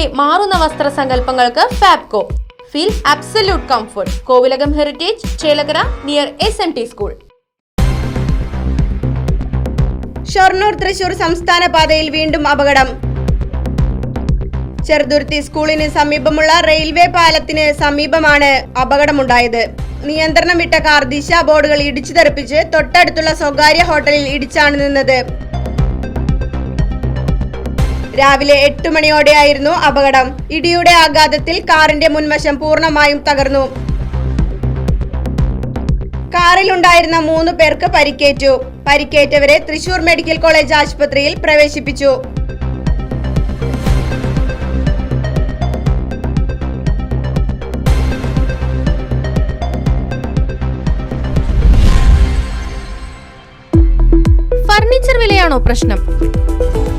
തലമുറയുടെ മാറുന്ന വസ്ത്ര സങ്കല്പങ്ങൾക്ക് Fabco. Feel absolute comfort Kovilakam heritage Chelakkara near S M T school Shoranur Thrissur സംസ്ഥാന പാതയിൽ വീണ്ടും അപകടം. ചെറുതുരുത്തി സ്കൂളിന് സമീപമുള്ള റെയിൽവേ പാലത്തിന് സമീപമാണ് അപകടമുണ്ടായത്. നിയന്ത്രണം വിട്ട കാർ ദിശാ ബോർഡുകൾ ഇടിച്ചു തെറിപ്പിച്ച് തൊട്ടടുത്തുള്ള സ്വകാര്യ ഹോട്ടലിൽ ഇടിച്ചാണ് നിന്നത്. രാവിലെ എട്ട് മണിയോടെയായിരുന്നു അപകടം. ഇടിയുടെ ആഘാതത്തിൽ കാറിന്റെ മുൻവശം പൂർണമായും തകർന്നു. കാറിലുണ്ടായിരുന്ന മൂന്ന് പേർക്ക് പരിക്കേറ്റു. പരിക്കേറ്റവരെ തൃശൂർ മെഡിക്കൽ കോളേജ് ആശുപത്രിയിൽ പ്രവേശിപ്പിച്ചു. ഫർണിച്ചർ വിലയാണോ പ്രശ്നം?